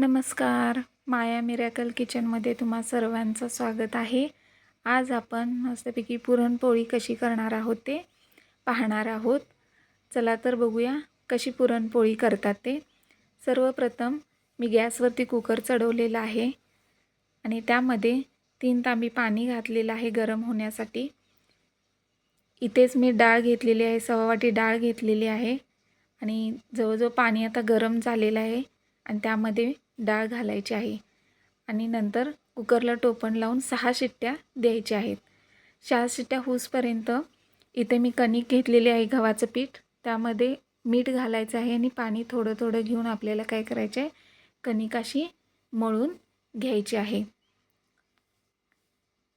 नमस्कार. माया मिरॅकल किचनमध्ये तुम्हा सर्वांचं स्वागत आहे. आज आपण मस्तपैकी पुरणपोळी कशी करणार आहोत ते पाहणार आहोत. चला तर बघूया कशी पुरणपोळी करतात ते. सर्वप्रथम मी गॅसवरती कुकर चढवलेला आहे आणि त्यामध्ये तीन तांबी पाणी घातलेलं आहे गरम होण्यासाठी. इथेच मी डाळ घेतलेली आहे सव्वा वाटी डाळ घेतलेली आहे आणि जवळजवळ पाणी आता गरम झालेलं आहे आणि त्यामध्ये डाळ घालायची आहे. आणि नंतर कुकरला टोपण लावून सहा शिट्ट्या द्यायच्या आहेत. सहा शिट्ट्या होसपर्यंत इथे मी कणिक घेतलेली आहे गव्हाचं पीठ. त्यामध्ये मीठ घालायचं आहे आणि पाणी थोडं थोडं घेऊन आपल्याला काय करायचं आहे कणिक अशी मळून घ्यायची आहे.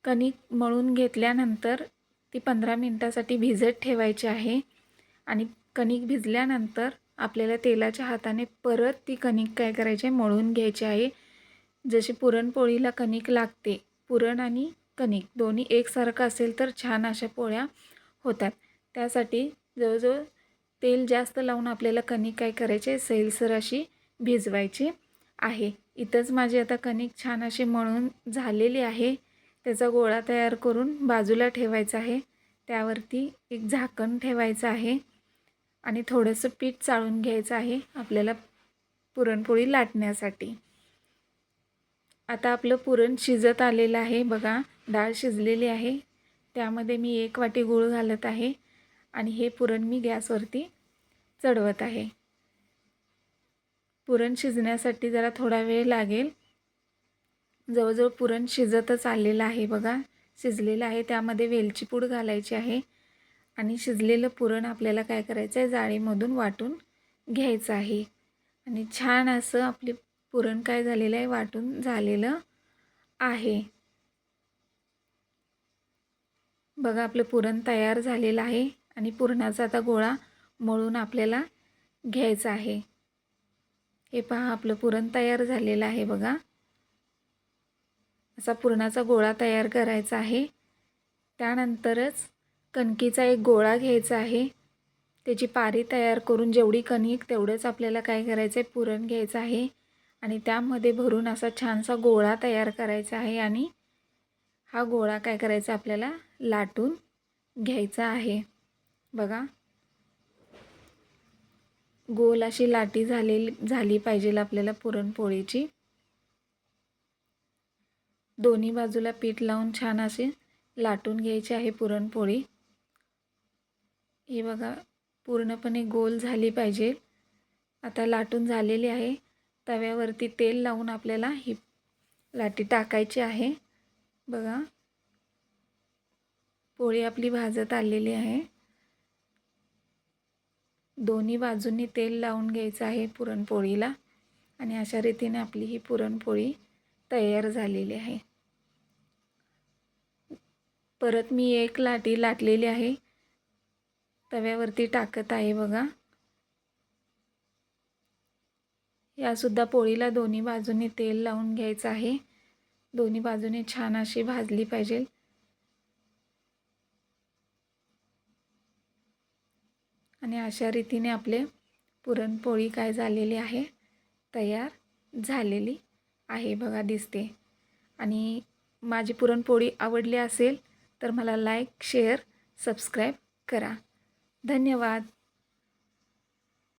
कणिक मळून घेतल्यानंतर ती पंधरा मिनटासाठी भिजत ठेवायची आहे. आणि कणिक भिजल्यानंतर आपल्याला तेलाच्या हाताने परत ती कणिक काय करायची आहे? मळून घ्यायची आहे. जशी पुरणपोळीला कणिक लागते पुरण आणि कणिक दोन्ही एकसारखं असेल तर छान अशा पोळ्या होतात. त्यासाठी जवळजवळ तेल जास्त लावून आपल्याला कणिक काय करायचे सैलसर अशी भिजवायची आहे. इथंच माझी आता कणिक छान अशी मळून झालेली आहे. त्याचा गोळा तयार करून बाजूला ठेवायचा आहे. त्यावरती एक झाकण ठेवायचं आहे. आणि थोडंसं पीठ चाळून घ्यायचं आहे आपल्याला पुरणपोळी लाटण्यासाठी. आता आपलं पुरण शिजत आलेलं आहे बघा डाळ शिजलेली आहे. त्यामध्ये मी एक वाटी गूळ घालत आहे आणि हे पुरण मी गॅसवरती चढवत आहे. पुरण शिजण्यासाठी जरा थोडा वेळ लागेल. जवळजवळ पुरण शिजतच आलेलं आहे बघा शिजलेलं आहे. त्यामध्ये वेलची पूड घालायची आहे. आणि शिजलेलं पुरण आपल्याला काय करायचं आहे? जाळीमधून वाटून घ्यायचं आहे. आणि छान असं आपले पुरण काय झालेलं आहे? वाटून झालेलं आहे. बघा आपलं पुरण तयार झालेलं आहे आणि पुरणाचा आता गोळा मळून आपल्याला घ्यायचा आहे. हे पहा आपलं पुरण तयार झालेलं आहे बघा. असा पुरणाचा गोळा तयार करायचा आहे. त्यानंतरच कणकीचा एक गोळा घ्यायचा आहे. त्याची पारी तयार करून जेवढी कणिक तेवढंच आपल्याला काय करायचं आहे पुरण घ्यायचं आहे. आणि त्यामध्ये भरून असा छानसा गोळा तयार करायचा आहे आणि हा गोळा काय करायचा आपल्याला? लाटून घ्यायचा आहे. बघा. गोल अशी लाटी झालेली झाली पाहिजे आपल्याला पुरणपोळीची. दोन्ही बाजूला पीठ लावून छान असे लाटून घ्यायची आहे पुरणपोळी. हे बघा पूर्णपणे गोल झाली पाहिजे. आता लाटून झालेली आहे. तव्यावरती तेल लावून आपल्याला ही लाटी टाकायची आहे. बघा पोळी आपली भाजत आलेली आहे. दोन्ही बाजूंनी तेल लावून घ्यायचं आहे पुरणपोळीला आणि अशा रीतीने आपली ही पुरणपोळी तयार झालेली आहे. परत मी एक लाटी लाटलेली आहे. तव्यावरती टाकत आहे बघा. यासुद्धा पोळीला दोन्ही बाजूने तेल लावून घ्यायचं आहे. दोन्ही बाजूने छान अशी भाजली पाहिजे. आणि अशा रीतीने आपले पुरणपोळी काय झालेली आहे तयार झालेली आहे बघा दिसते. आणि माझी पुरणपोळी आवडली असेल तर मला लाईक शेअर सबस्क्राईब करा. धन्यवाद.